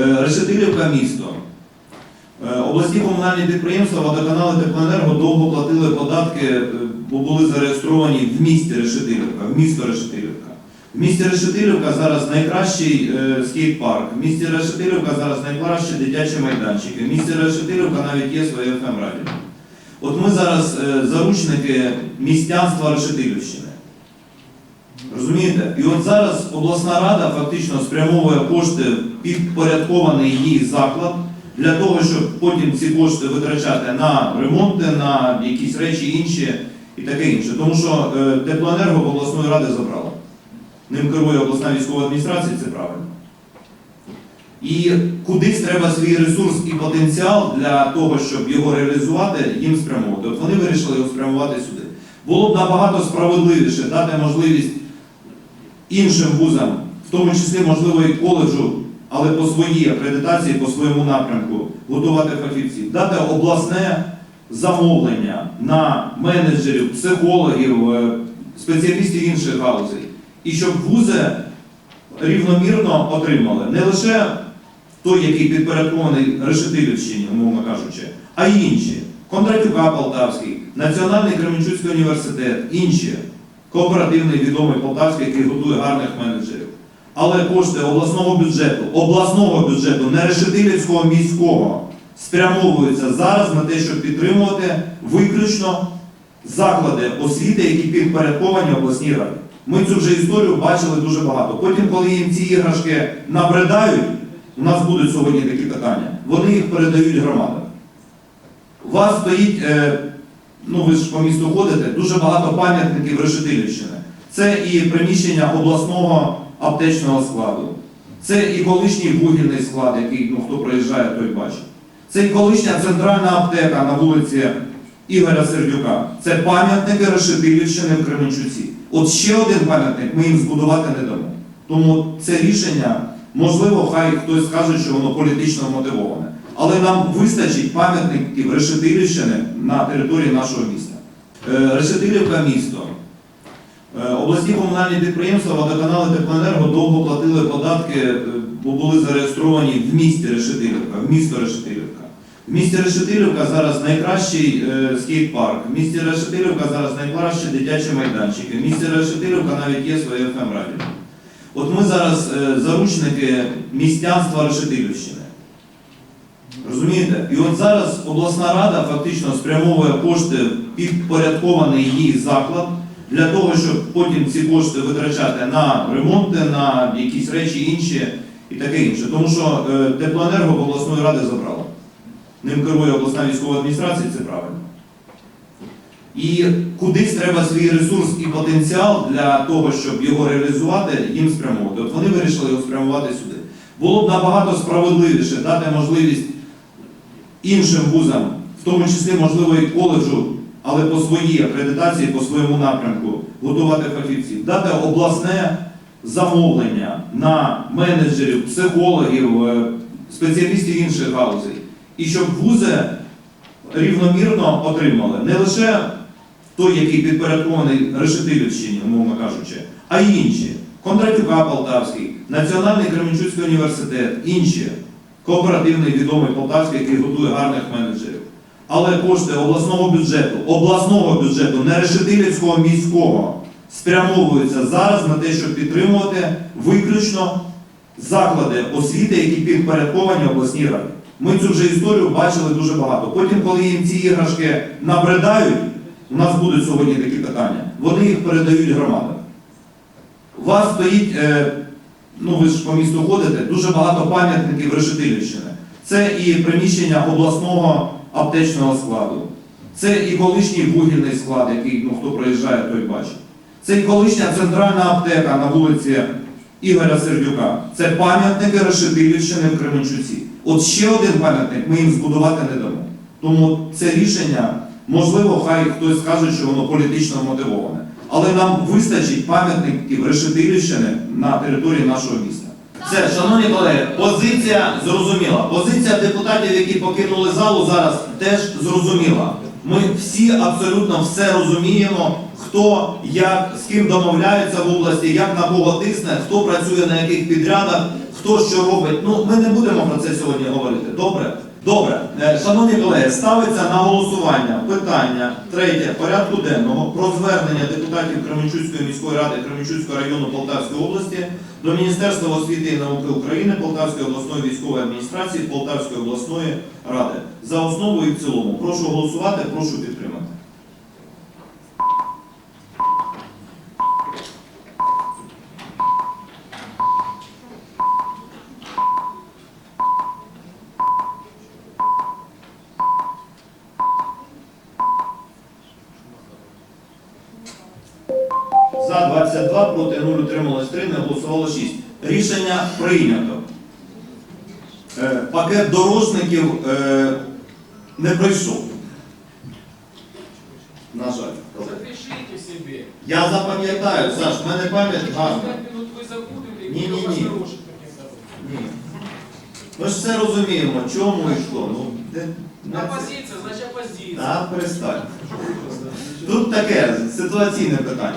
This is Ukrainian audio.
Е, Решетилівка місто. Е, Обласні комунальні підприємства водоканали теплоенерго довго платили податки, е, бо були зареєстровані в місті Решетилівка, в місто Решетилівка. В місті Решетилівка зараз найкращий скейт-парк, в місті Решетилівка зараз найкращі дитячі майданчики, в місті Решетилівка навіть є своє fm радіо От ми зараз заручники містянства Решетилівщини. Розумієте? І от зараз обласна рада фактично спрямовує кошти підпорядкований їй заклад для того, щоб потім ці кошти витрачати на ремонти, на якісь речі інші і таке інше. Тому що е, теплоенерго обласної ради забрало. Ним керує обласна військова адміністрація, це правильно. І кудись треба свій ресурс і потенціал для того, щоб його реалізувати, їм спрямовувати. От вони вирішили його спрямувати сюди. Було б набагато справедливіше дати можливість іншим вузам, в тому числі, можливо, і коледжу, але по своїй акредитації, по своєму напрямку, готувати фахівців, дати обласне замовлення на менеджерів, психологів, е, спеціалістів інших галузей, і щоб вузи рівномірно отримали не лише той, який підпорядкований Решетилівщині, умовно кажучи, а й інші. Кондратюка Полтавський, Національний Кременчуцький університет, інші. Кооперативний відомий Полтавський, який готує гарних менеджерів. Але кошти обласного бюджету, обласного бюджету, не Решетилівського міського, спрямовуються зараз на те, щоб підтримувати виключно заклади освіти, які підпорядковані обласній раді. Ми цю вже історію бачили дуже багато. Потім, коли їм ці іграшки набридають, у нас будуть сьогодні такі питання, вони їх передають громадам. У вас стоїть, е, ну ви ж по місту ходите, дуже багато пам'ятників Решетилівщини. Це і приміщення обласного аптечного складу, це і колишній вугільний склад, який ну, хто проїжджає, той бачить. Це і колишня центральна аптека на вулиці Ігоря Сердюка. Це пам'ятники Решетилівщини в Кременчуці. От ще один пам'ятник ми їм збудувати не дамо. Тому це рішення, можливо, хай хтось скаже, що воно політично мотивоване. Але нам вистачить пам'ятників Решетилівщини на території нашого міста. Е, Решетилівка місто. Е, Обласні комунальні підприємства водоканали теплоенерго довго платили податки, е, бо були зареєстровані в місті Решетилівка, в місто Решетилівка. В місті Решетилівка зараз найкращий скейт-парк, в місті Решетилівка зараз найкращі дитячі майданчики, в місті Решетилівка навіть є своє fm радіо От ми зараз заручники містянства Решетилівщини. Розумієте? І от зараз обласна рада фактично спрямовує кошти підпорядкований їй заклад для того, щоб потім ці кошти витрачати на ремонти, на якісь речі інші і таке інше. Тому що е, теплоенерго обласної ради забрало. Ним керує обласна військова адміністрація, це правильно. І кудись треба свій ресурс і потенціал для того, щоб його реалізувати, їм спрямовувати. От вони вирішили його спрямувати сюди. Було б набагато справедливіше дати можливість іншим вузам, в тому числі, можливо, і коледжу, але по своїй акредитації, по своєму напрямку, готувати фахівців, дати обласне замовлення на менеджерів, психологів, е, спеціалістів інших галузей, і щоб вузи рівномірно отримали не лише той, який підпорядкований Решетилівщині, умовно кажучи, а й інші. Кондратюка Полтавський, Національний Кременчуцький університет, інші. Кооперативний відомий Полтавський, який готує гарних менеджерів. Але кошти обласного бюджету, обласного бюджету, не Решетилівського міського, спрямовуються зараз на те, щоб підтримувати виключно заклади освіти, які підпорядковані обласній раді. Ми цю вже історію бачили дуже багато. Потім, коли їм ці іграшки набридають, у нас будуть сьогодні такі питання, вони їх передають громадам. У вас стоїть, е, ну ви ж по місту ходите, дуже багато пам'ятників Решетилівщини. Це і приміщення обласного аптечного складу, це і колишній вугільний склад, який ну, хто проїжджає, той бачить. Це і колишня центральна аптека на вулиці Ігоря Сердюка. Це пам'ятники Решетилівщини в Кременчуці. От ще один пам'ятник ми їм збудувати не дамо. Тому це рішення, можливо, хай хтось скаже, що воно політично мотивоване. Але нам вистачить пам'ятників Решетилівщини на території нашого міста. Все, шановні колеги, позиція зрозуміла. Позиція депутатів, які покинули залу зараз, теж зрозуміла. Ми всі абсолютно все розуміємо, хто як з ким домовляється в області, як на кого тисне, хто працює на яких підрядах, хто що робить. Ну ми не будемо про це сьогодні говорити. Добре? Добре, Е, шановні колеги, ставиться на голосування питання третє порядку денного про звернення депутатів Кременчуцької міської ради Кременчуцького району Полтавської області до Міністерства освіти і науки України, Полтавської обласної військової адміністрації, Полтавської обласної ради за основу і в цілому. Прошу голосувати, прошу підтримати. За 22, проти 0, утрималось 3, не голосувало 6. Рішення прийнято. Е, Пакет дорожників е, не пройшов. На жаль. Запишите себе. Я запам'ятаю, Саш, в мене пам'ять гарна. Забудете, таким дорогам. Ні. Ми ж все розуміємо, чому і що. Ну, де- не це- Оппозиция, значит оппозиция. Та перестань. Тут таке ситуаційне питання.